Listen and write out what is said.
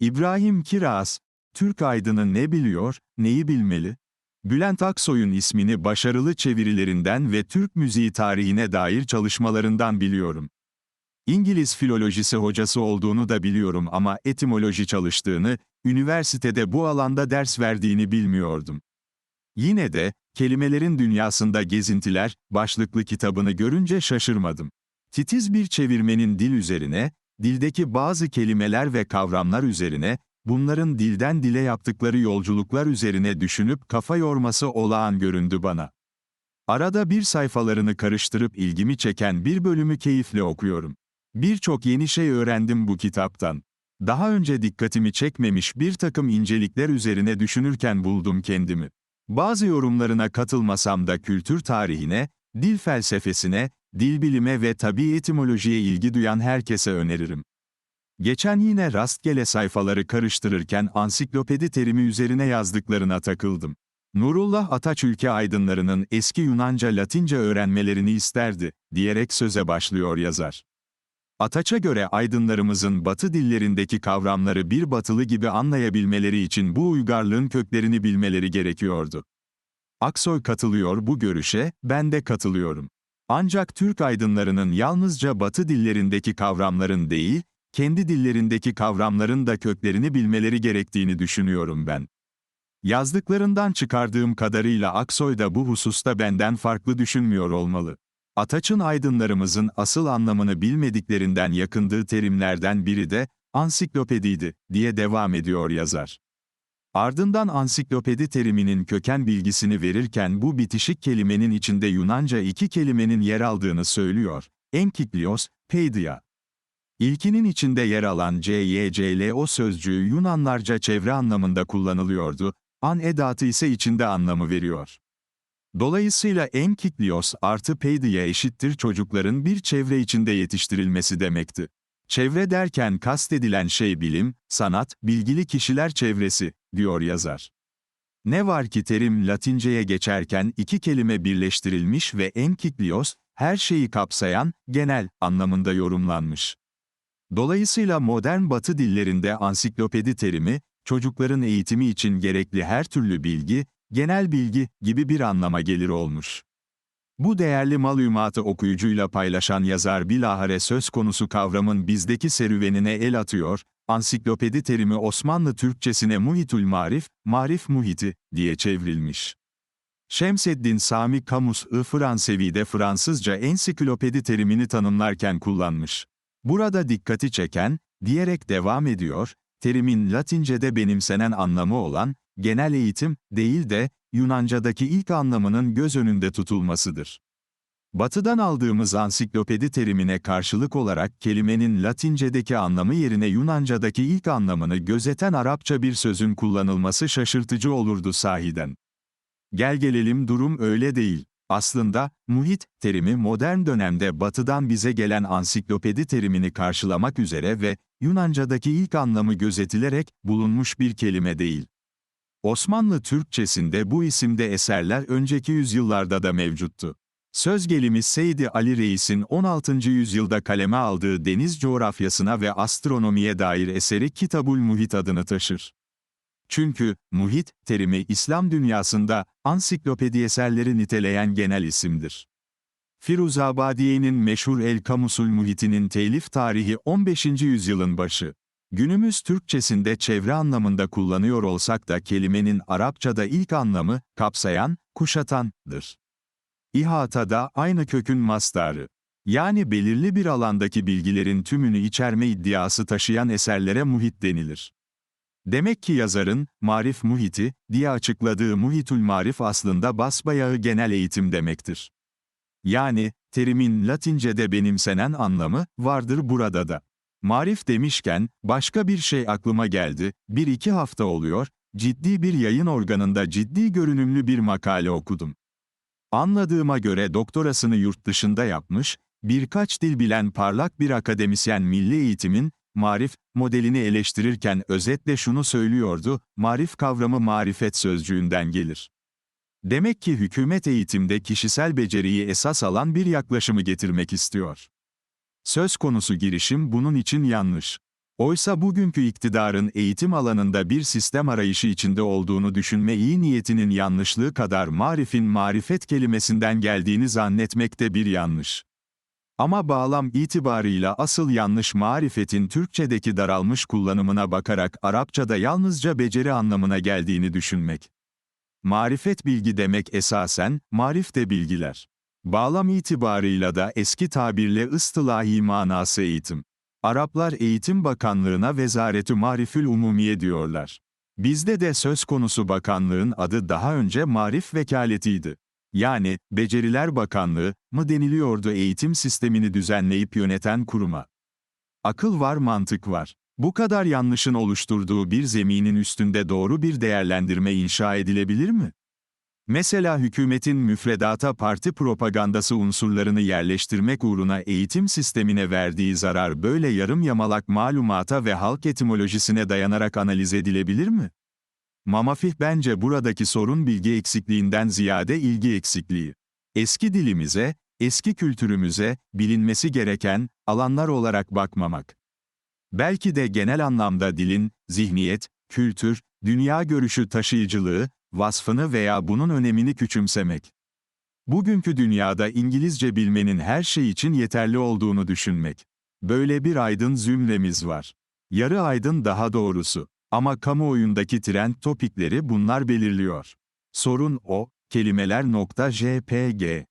İbrahim Kiraz, Türk aydını ne biliyor, neyi bilmeli? Bülent Aksoy'un ismini başarılı çevirilerinden ve Türk müziği tarihine dair çalışmalarından biliyorum. İngiliz filolojisi hocası olduğunu da biliyorum ama etimoloji çalıştığını, üniversitede bu alanda ders verdiğini bilmiyordum. Yine de, kelimelerin dünyasında gezintiler, başlıklı kitabını görünce şaşırmadım. Titiz bir çevirmenin dil üzerine, dildeki bazı kelimeler ve kavramlar üzerine, bunların dilden dile yaptıkları yolculuklar üzerine düşünüp kafa yorması olağan göründü bana. Arada bir sayfalarını karıştırıp ilgimi çeken bir bölümü keyifle okuyorum. Birçok yeni şey öğrendim bu kitaptan. Daha önce dikkatimi çekmemiş bir takım incelikler üzerine düşünürken buldum kendimi. Bazı yorumlarına katılmasam da kültür tarihine, dil felsefesine, dil bilime ve tabi etimolojiye ilgi duyan herkese öneririm. Geçen yine rastgele sayfaları karıştırırken ansiklopedi terimi üzerine yazdıklarına takıldım. Nurullah Ataç ülke aydınlarının eski Yunanca Latince öğrenmelerini isterdi, diyerek söze başlıyor yazar. Ataç'a göre aydınlarımızın batı dillerindeki kavramları bir batılı gibi anlayabilmeleri için bu uygarlığın köklerini bilmeleri gerekiyordu. Aksoy katılıyor bu görüşe, ben de katılıyorum. Ancak Türk aydınlarının yalnızca batı dillerindeki kavramların değil, kendi dillerindeki kavramların da köklerini bilmeleri gerektiğini düşünüyorum ben. Yazdıklarından çıkardığım kadarıyla Aksoy da bu hususta benden farklı düşünmüyor olmalı. Ataç'ın aydınlarımızın asıl anlamını bilmediklerinden yakındığı terimlerden biri de ansiklopediydi, diye devam ediyor yazar. Ardından ansiklopedi teriminin köken bilgisini verirken bu bitişik kelimenin içinde Yunanca iki kelimenin yer aldığını söylüyor. Enkiklios, peidia. İlkinin içinde yer alan CYCLO sözcüğü Yunanlarca çevre anlamında kullanılıyordu, an edatı ise içinde anlamı veriyor. Dolayısıyla enkiklios artı peidia eşittir çocukların bir çevre içinde yetiştirilmesi demekti. Çevre derken kastedilen şey bilim, sanat, bilgili kişiler çevresi, diyor yazar. Ne var ki terim Latinceye geçerken iki kelime birleştirilmiş ve enkiklios, her şeyi kapsayan, genel anlamında yorumlanmış. Dolayısıyla modern batı dillerinde ansiklopedi terimi, çocukların eğitimi için gerekli her türlü bilgi, genel bilgi gibi bir anlama gelir olmuş. Bu değerli malumatı okuyucuyla paylaşan yazar bilahare söz konusu kavramın bizdeki serüvenine el atıyor, ansiklopedi terimi Osmanlı Türkçesine muhitül marif, marif muhiti diye çevrilmiş. Şemseddin Sami Kamus-ı Fransevi'de Fransızca ensiklopedi terimini tanımlarken kullanmış. Burada dikkati çeken, diyerek devam ediyor, terimin Latince'de benimsenen anlamı olan, genel eğitim, değil de, Yunanca'daki ilk anlamının göz önünde tutulmasıdır. Batı'dan aldığımız ansiklopedi terimine karşılık olarak kelimenin Latince'deki anlamı yerine Yunanca'daki ilk anlamını gözeten Arapça bir sözün kullanılması şaşırtıcı olurdu sahiden. Gel gelelim durum öyle değil. Aslında, muhit terimi modern dönemde batıdan bize gelen ansiklopedi terimini karşılamak üzere ve Yunanca'daki ilk anlamı gözetilerek bulunmuş bir kelime değil. Osmanlı Türkçesinde bu isimde eserler önceki yüzyıllarda da mevcuttu. Söz gelimi Seydi Ali Reis'in 16. yüzyılda kaleme aldığı deniz coğrafyasına ve astronomiye dair eseri Kitabul Muhit adını taşır. Çünkü, muhit, terimi İslam dünyasında, ansiklopedi eserleri niteleyen genel isimdir. Firuzabadiye'nin meşhur El Kamusul Muhit'inin telif tarihi 15. yüzyılın başı. Günümüz Türkçesinde çevre anlamında kullanıyor olsak da kelimenin Arapçada ilk anlamı, kapsayan, kuşatandır. İhata da aynı kökün mastarı. Yani belirli bir alandaki bilgilerin tümünü içerme iddiası taşıyan eserlere muhit denilir. Demek ki yazarın, marif muhiti, diye açıkladığı muhitul marif aslında basbayağı genel eğitim demektir. Yani, terimin Latince'de benimsenen anlamı, vardır burada da. Marif demişken, başka bir şey aklıma geldi, bir iki hafta oluyor, ciddi bir yayın organında ciddi görünümlü bir makale okudum. Anladığıma göre doktorasını yurt dışında yapmış, birkaç dil bilen parlak bir akademisyen milli eğitimin, marif, modelini eleştirirken özetle şunu söylüyordu, marif kavramı marifet sözcüğünden gelir. Demek ki hükümet eğitimde kişisel beceriyi esas alan bir yaklaşımı getirmek istiyor. Söz konusu girişim bunun için yanlış. Oysa bugünkü iktidarın eğitim alanında bir sistem arayışı içinde olduğunu düşünme iyi niyetinin yanlışlığı kadar marifin marifet kelimesinden geldiğini zannetmek de bir yanlış. Ama bağlam itibarıyla asıl yanlış marifetin Türkçedeki daralmış kullanımına bakarak Arapçada yalnızca beceri anlamına geldiğini düşünmek. Marifet bilgi demek esasen, marif de bilgiler. Bağlam itibarıyla da eski tabirle ıstılahi manası eğitim. Araplar Eğitim Bakanlığına Vezaretü Marifül Umumiye diyorlar. Bizde de söz konusu bakanlığın adı daha önce Marif Vekaletiydi. Yani, Beceriler Bakanlığı mı deniliyordu eğitim sistemini düzenleyip yöneten kuruma. Akıl var mantık var. Bu kadar yanlışın oluşturduğu bir zeminin üstünde doğru bir değerlendirme inşa edilebilir mi? Mesela hükümetin müfredata parti propagandası unsurlarını yerleştirmek uğruna eğitim sistemine verdiği zarar böyle yarım yamalak malumata ve halk etimolojisine dayanarak analiz edilebilir mi? Mamafih bence buradaki sorun bilgi eksikliğinden ziyade ilgi eksikliği. Eski dilimize, eski kültürümüze, bilinmesi gereken alanlar olarak bakmamak. Belki de genel anlamda dilin, zihniyet, kültür, dünya görüşü taşıyıcılığı, vasfını veya bunun önemini küçümsemek. Bugünkü dünyada İngilizce bilmenin her şey için yeterli olduğunu düşünmek. Böyle bir aydın zümremiz var. Yarı aydın daha doğrusu. Ama kamuoyundaki trend topikleri bunlar belirliyor. Sorun o, kelimeler nokta .jpg.